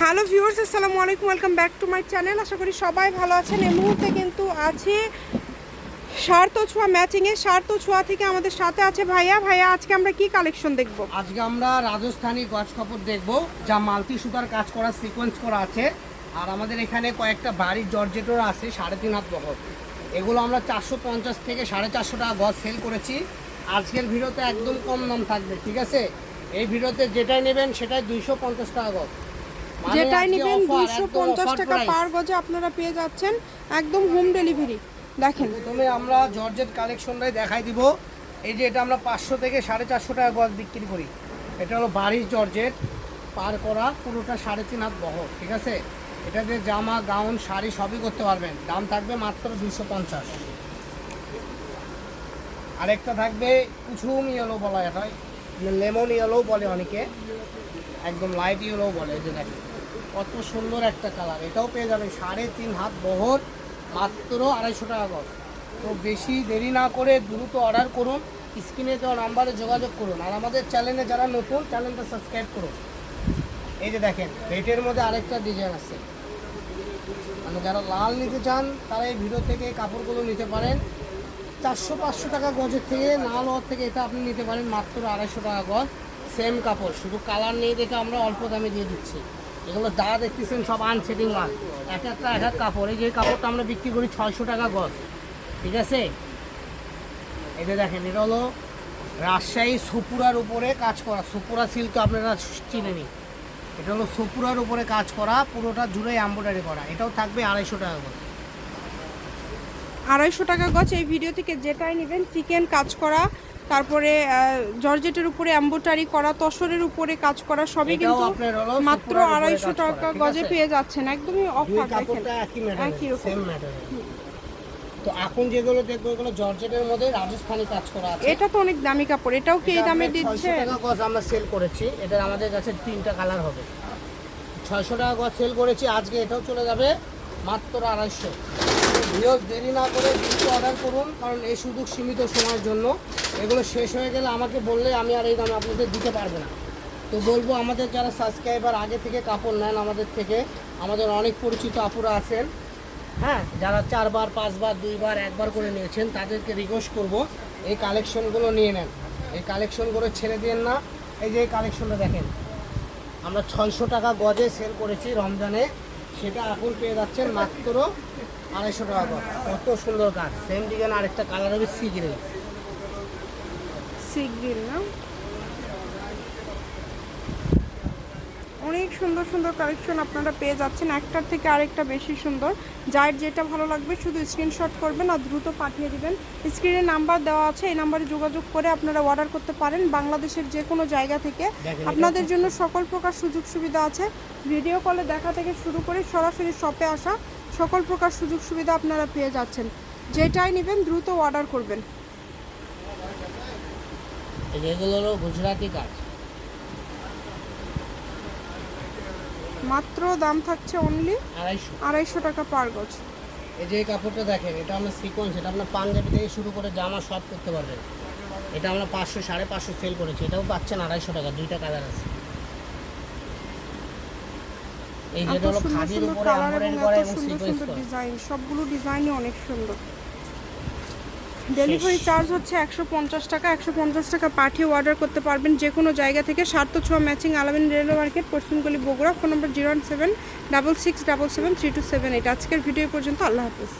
Hello viewers, আসসালামু আলাইকুম, welcome back to my channel. আশা করি সবাই ভালো আছেন। এই মুহূর্তে কিন্তু আছি সার্থ ছোঁয়া ম্যাচিংয়ে। সার্থ ছোঁয়া থেকে আমাদের সাথে আছে ভাইয়া। ভাইয়া, আজকে আমরা কি কালেকশন দেখব? আজকে আমরা রাজস্থানি গজ কাপড় দেখব, যা মাল্টি সুতার কাজ করা সিকোয়েন্স করা আছে। আর আমাদের এখানে কয়েকটা বাড়ির জর্জেটও আছে, সাড়ে তিন হাত বহর। এগুলো আমরা চারশো পঞ্চাশ থেকে সাড়ে চারশো টাকা গজ সেল করেছি। আজকের ভিডিওতে একদম কম দাম থাকবে, ঠিক আছে? এই ভিডিওতে যেটাই নেবেন, সেটাই দুইশো পঞ্চাশ টাকা গজ। যেটাই নেবেন দুইশো পঞ্চাশ টাকা পার গজে আপনারা পেয়ে যাচ্ছেন একদম হোম ডেলিভারি দেখেন। প্রথমে আমরা জর্জেট কালেকশনটাই দেখাই দিব। এই যে এটা আমরা পাঁচশো থেকে সাড়ে চারশো টাকা গজ বিক্রি করি। এটা হলো বাড়ির জর্জেট পার করা পুরোটা সাড়ে তিন হাত বহর ঠিক আছে? এটা দিয়ে জামা গাউন শাড়ি সবই করতে পারবেন। দাম থাকবে মাত্র দুশো পঞ্চাশ। আরেকটা থাকবে কুসুম ইয়েলো বলা এটা লেমন ইয়েলো বলে অনেকে। একদম লাইট ইয়েলো বলে যে দেখেন। কত সুন্দর একটা কালার এটাও পেয়ে যাবেন সাড়ে তিন হাত বহর, মাত্র আড়াইশো টাকা গজ তো বেশি দেরি না করে দ্রুত অর্ডার করুন স্ক্রিনে দেওয়া নাম্বারে যোগাযোগ করুন। আর আমাদের চ্যানেলে যারা নতুন চ্যানেলটা সাবস্ক্রাইব করুন। এই যে দেখেন রেটের মধ্যে আরেকটা ডিজাইন আছে। মানে যারা লাল নিতে চান, তারা এই ভিডিও থেকে কাপড়গুলো নিতে পারেন। চারশো পাঁচশো টাকা গজের থেকে লাল হওয়ার থেকে এটা আপনি নিতে পারেন, মাত্র আড়াইশো টাকা গজ সেম কাপড়, শুধু কালার নেই দেখে আমরা অল্প দামে দিয়ে দিচ্ছি। এগুলো যা দেখতেছেন সব আনসেটিং মাল। এক একটা, এক এক কাপড়। এই যে কাপড়টা আমরা বিক্রি করি ছয়শো টাকা গজ, ঠিক আছে? যে দেখেন, এটা হলো রাজশাহী সুপুরার উপরে কাজ করা। সুপুরা সিল্ক তো আপনারা চিনেনি এটা হলো সুপুরার উপরে কাজ করা, পুরোটা জুড়ে এম্ব্রয়ডারি করা। এটাও থাকবে আড়াইশো টাকা গজ। আড়াইশো টাকা গজ এই ভিডিও থেকে যেটাই নেবেন চিকেন কাজ করা তারপরে জর্জেটের উপরে এম্বোটারি করা তসরের উপরে কাজ করা সবই কিন্তু মাত্র আড়াইশো টাকা গজে? পেয়ে যাচ্ছেন একদমই অফার একই রকম। তো এখন যেগুলো দেখব এগুলো জর্জেটের মধ্যে রাজস্থানি কাজ করা আছে। এটা তো অনেক দামি কাপড় এটাও কি এই দামে দিচ্ছে? টাকা গজ আমরা সেল করেছি এটার আমাদের কাছে তিনটা কালার হবে। ছয়শো টাকা গজ সেল করেছি আজকে এটাও চলে যাবে মাত্র আড়াইশো। ভিওস দেরি না করে দ্রুত অর্ডার করুন কারণ এই সুযোগ সীমিত সময়ের জন্য। এগুলো শেষ হয়ে গেলে আমাকে বললে আমি আর এই দাম আপনাদের দিতে পারব না। তো বলব, আমাদের যারা সাবস্ক্রাইবার আগে থেকে কাপড় নেন আমাদের থেকে, আমাদের অনেক পরিচিত আপুরা আছেন হ্যাঁ যারা চারবার, পাঁচবার, দুইবার, একবার করে নিয়েছেন, তাদেরকে রিকোয়েস্ট করব, এই কালেকশনগুলো নিয়ে নেন। এই কালেকশনগুলো ছেড়ে দিন না। এই যে এই কালেকশনটা দেখেন, আমরা ছয়শো টাকা গজে সেল করেছি রমজানে, সেটা এখন পেয়ে যাচ্ছেন মাত্র আড়াইশো টাকা গজ। কত সুন্দর কাজ সেম ডিজাইন আরেকটা কালার হবে সি গ্রিন সি গ্রিন না? অনেক সুন্দর সুন্দর কালেকশন আপনারা পেয়ে যাচ্ছেন। একটার থেকে আরেকটা বেশি সুন্দর। যার যেটা ভালো লাগবে শুধু স্ক্রিনশট করবেন আর দ্রুত পাঠিয়ে দেবেন। স্ক্রিনে নাম্বার দেওয়া আছে এই নাম্বারে যোগাযোগ করে আপনারা অর্ডার করতে পারেন বাংলাদেশের যে কোনো জায়গা থেকে। আপনাদের জন্য সকল প্রকার সুযোগ সুবিধা আছে। ভিডিও কলে দেখা থেকে শুরু করে সরাসরি শপে আসা সকল প্রকার সুযোগ সুবিধা আপনারা পেয়ে যাচ্ছেন। যেটাই নেবেন দ্রুত অর্ডার করবেন। হলো গুজরাটি কাজ। মাত্র দাম থাকছে অনলি আড়াইশো। আড়াইশো টাকা পার গজ। এই যে কাপড়টা দেখেন এটা আমরা সিকোয়েন্স এটা আপনার পাঞ্জাবি থেকে শুরু করে জামা সব করতে পারবেন। এটা আমরা পাঁচশো সাড়ে পাঁচশো সেল করেছি এটাও পাচ্ছেন আড়াইশো টাকা দুইটা কালার আছে। এই যেটা হলো খাদির উপরে এমব্রয়ডারি করা এবং সিকোয়েন্স করা ডিজাইন সবগুলো ডিজাইনই অনেক সুন্দর। ডেলিভারি চার্জ হচ্ছে একশো পঞ্চাশ টাকা একশো পঞ্চাশ টাকা পাঠিয়ে অর্ডার করতে পারবেন যে কোনো জায়গা থেকে সার্থ ছোঁয়া matching Alamin railway market পশ্চিমগলি Bogura phone number zero one seven double six double seven three two seven eight আজকের ভিডিও পর্যন্ত আল্লাহ হাফিজ।